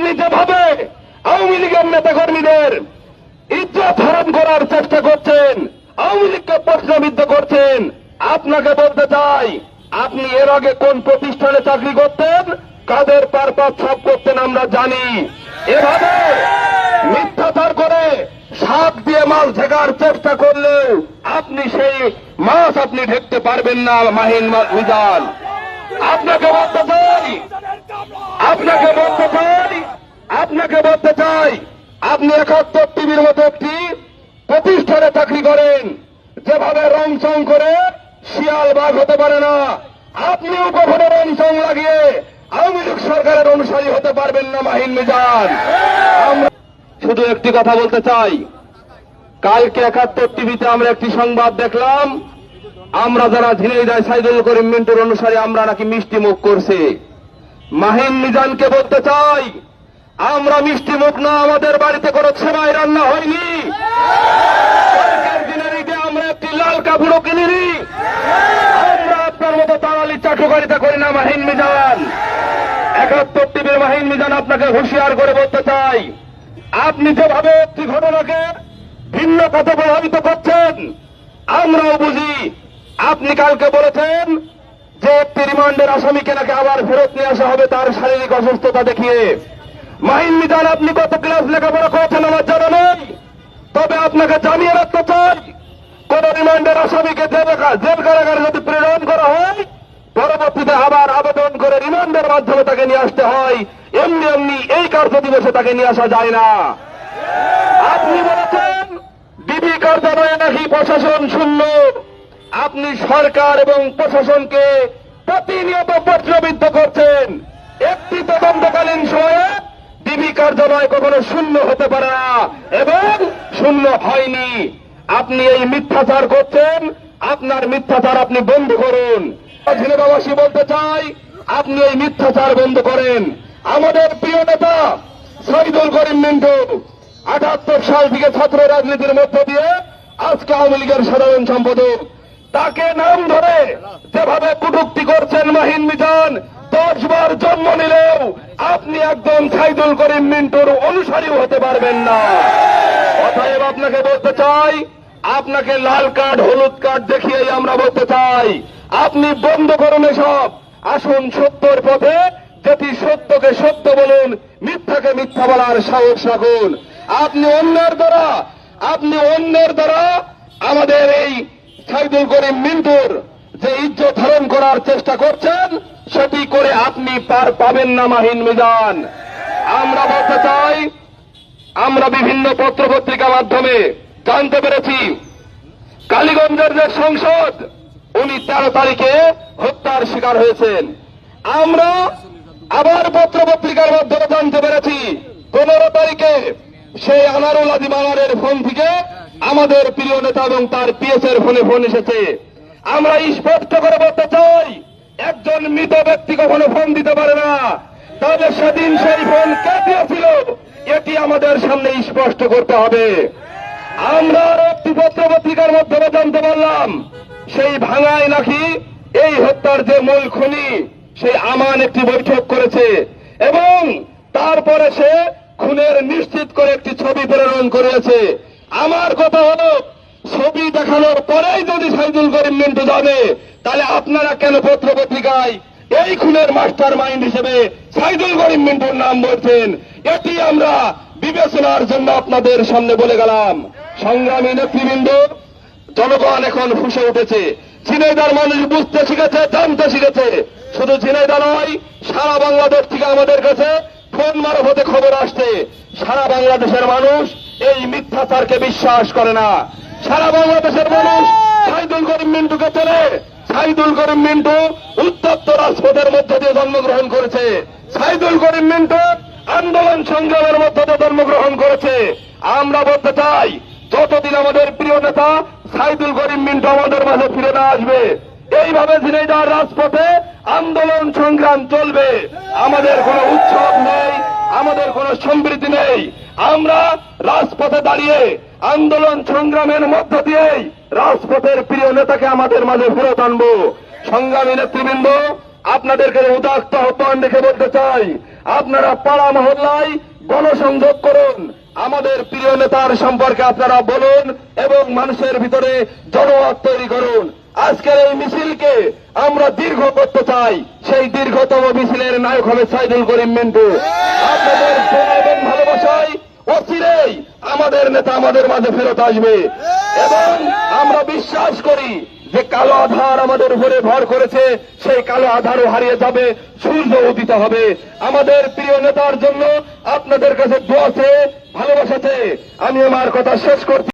আপনি যেভাবে আওয়ামী লীগের নেতা কর্মীদের ইজ্জত হরণ করার চেষ্টা করছেন। আওয়ামী লীগকে প্রশ্নবিদ্ধ করছেন। আপনাকে বলতে চাই, আপনি এর আগে কোন প্রতিষ্ঠানে চাকরি করতেন? কাদের পারপাত সব করতেন আমরা জানি। এভাবে মিথ্যাচার করে সাপ দিয়ে মাছ ঢেকার চেষ্টা করলেও আপনি সেই মাছ আপনি ঢেকতে পারবেন না, মাহিন মিজান। আপনাকে বলতে চাই আপনাকে বলতে চাই, আপনাকে বলতে চাই, আপনি একাত্তর টিভির মতো একটি প্রতিষ্ঠানে চাকরি করেন, যেভাবে রং চং করে শিয়াল বাঘ হতে পারে না আপনিও কখনো রং চং লাগিয়ে আওয়ামী লীগ সরকারের অনুসারী হতে পারবেন না মাহিন মিজান। আমরা শুধু একটি কথা বলতে চাই, কালকে একাত্তর টিভিতে আমরা একটি সংবাদ দেখলাম, আমরা যারা ঝিনাইদায় সাইদুল করিম মিন্টুর অনুসারে, আমরা নাকি মিষ্টি মুখ করছে। মাহিন মিজানকে বলতে চাই, আমরা মিষ্টি মুখ না, আমাদের বাড়িতে কোনো সেবাই রান্না হয়নি। আমরা একটি লাল কাপড়ও কিনিনি। আমরা আপনার মতো তাড়ালি চাটুকারিতা করি না মাহিন মিজান। একাত্তর টিভির মাহিন মিজান আপনাকে হুঁশিয়ার করে বলতে চাই, আপনি যেভাবে একটি ঘটনাকে ভিন্ন পথে প্রভাবিত করছেন, আমরাও বুঝি আপনি কালকে বলেছেন যে রিমান্ডের আসামিকে নাকি আবার ফেরত নিয়ে আসা হবে তার শারীরিক অসুস্থতা দেখিয়ে। মাহিন মিজান আপনি কত ক্লাস লেখাপড়া করেছেন আমার জানা নেই। তবে আপনাকে জানিয়ে রাখতে চাই, কোন রিমান্ডের আসামিকে জেল কারাগারে যদি প্রেরণ করা হয়, পরবর্তীতে আবার আবেদন করে রিমান্ডের মাধ্যমে তাকে নিয়ে আসতে হয়। এমনি এমনি এই কার্য দিবসে তাকে নিয়ে আসা যায় না। আপনি বলেছেন, ডিবি কার্যালয়ে নাকি প্রশাসন শূন্য। আপনি সরকার এবং প্রশাসনকে প্রতিনিয়ত প্রশ্নবিদ্ধ করছেন। একটি তদন্তকালীন সময়ে ডিবি কার্যালয় কখনো শূন্য হতে পারে না এবং শূন্য হয়নি। আপনি এই মিথ্যাচার করছেন, আপনার মিথ্যাচার আপনি বন্ধ করুন। ঝিনেবাবাসী বলতে চাই, আপনি এই মিথ্যাচার বন্ধ করেন। আমাদের প্রিয় নেতা শহীদুল করিম মিন্টু আটাত্তর সাল থেকে ছাত্র রাজনীতির মধ্য দিয়ে আজকে আওয়ামী লীগের সাধারণ সম্পাদক তাকে নাম ধরে যেভাবে কুটুক্তি করছেন মাহিন মিজান দশ বার জন্ম নিলেও আপনি একদম সাইদুল করিম মিন্টুর অনুসারীও হতে পারবেন না। অতএব আপনাকে বলতে চাই, আপনাকে লাল কার্ড, হলুদ কার্ড দেখিয়েই আমরা বলতে চাই, আপনি বন্ধ করুন এসব। আসুন সত্যর পথে, যেটি সত্যকে সত্য বলুন, মিথ্যাকে মিথ্যা বলার সাহস রাখুন। আপনি অন্যের দ্বারা, আপনি অন্যের দ্বারা আমাদের এই সাইদুল করিম মিন্টুর যে ইজ্জত ধারণ করার চেষ্টা করছেন, সেটি করে আপনি পার পাবেন না, মাহিন মিজান। আমরা বলতে চাই, আমরা বিভিন্ন পত্র পত্রিকার মাধ্যমে জানতে পেরেছি, কালীগঞ্জের যে সংসদ, উনি তেরো তারিখে হত্যার শিকার হয়েছেন। আমরা আবার পত্র পত্রিকার মাধ্যমে জানতে পেরেছি, পনেরো তারিখে সেই আনারুল আদিম আনারের ফোন থেকে আমাদের প্রিয় নেতা এবং তার পিএস এর ফোনে ফোন এসেছে। আমরা স্পষ্ট করে বলতে চাই, একজন মৃত ব্যক্তি কখনো ফোন দিতে পারে না। তবে সেদিন সেই ফোন কে দিয়েছিল, এটি আমাদের সামনে স্পষ্ট করতে হবে। আমরা একটি পত্র পত্রিকার মাধ্যমে জানতে পারলাম, সেই ভাঙায় নাকি এই হত্যার যে মূল খুনি, সেই আমান একটি বৈঠক করেছে এবং তারপরে সে খুনের নিশ্চিত করে একটি ছবি প্রেরণ করেছে আমার কথা হলো, ছবি দেখানোর পরেই যদি সাইদুল করিম মিন্টু যাবে, তাহলে আপনারা কেন পত্র পত্রিকায় এই খুনের মাস্টার মাইন্ড হিসেবে সাইদুল করিম মিন্টুর নাম বলছেন? এটি আমরা বিবেচনার জন্য আপনাদের সামনে বলে গেলাম। সংগ্রামী নেতৃবৃন্দ, জনগণ এখন ফুসে উঠেছে। ঝিনাইদার মানুষ বুঝতে শিখেছে, জানতে শিখেছে। শুধু ঝিনাইদা নয়, সারা বাংলাদেশ থেকে আমাদের কাছে ফোন মারফতে খবর আসছে, সারা বাংলাদেশের মানুষ এই মিথ্যাচারকে বিশ্বাস করে না। সারা বাংলাদেশের মানুষ সাইদুল করিম মিন্টুকে চেনে, সাইদুল করিম মিন্টু উত্তপ্ত রাজপথের মধ্য দিয়ে জন্মগ্রহণ করেছে। সাইদুল করিম মিন্টু আন্দোলন সংগ্রামের মধ্য দিয়ে জন্মগ্রহণ করেছে। আমরা বলতে চাই, যতদিন আমাদের প্রিয় নেতা সাইদুল করিম মিন্টু আমাদের মাঝে ফিরে না আসবে এইভাবে ঝিনাইদার রাজপথে আন্দোলন সংগ্রাম চলবে। আমাদের কোনো উৎসব নেই, আমাদের কোনো সম্প্রীতি নেই। আমরা রাজপথে দাঁড়িয়ে আন্দোলন সংগ্রামের মধ্য দিয়েই রাজপথের প্রিয় নেতাকে আমাদের মাঝে ফেরত আনব। সংগ্রামী নেতৃবৃন্দ, আপনাদেরকে উদাত্ত আহ্বান রেখে বলতে চাই, আপনারা পাড়া মহল্লায় গণসংযোগ করুন। আমাদের প্রিয় নেতার সম্পর্কে আপনারা বলুন এবং মানুষের ভিতরে জনমত তৈরি করুন। আজকের এই মিছিলকে আমরা দীর্ঘ করতে চাই। সেই দীর্ঘতম মিছিলের নায়ক হবে সাইদুল করিম মিন্টু। আপনাদের এবং ভালোবাসায় অচিরেই আমাদের নেতা আমাদের মাঝে ফেরত আসবে। এবং আমরা বিশ্বাস করি যে কালো আধার আমাদের উপরে ভর করেছে, সেই কালো আধারও হারিয়ে যাবে, সূর্য উদিত হবে। আমাদের প্রিয় নেতার জন্য আপনাদের কাছে দোয়া চেয়ে ভালোবাসা আমি আমার কথা শেষ করছি।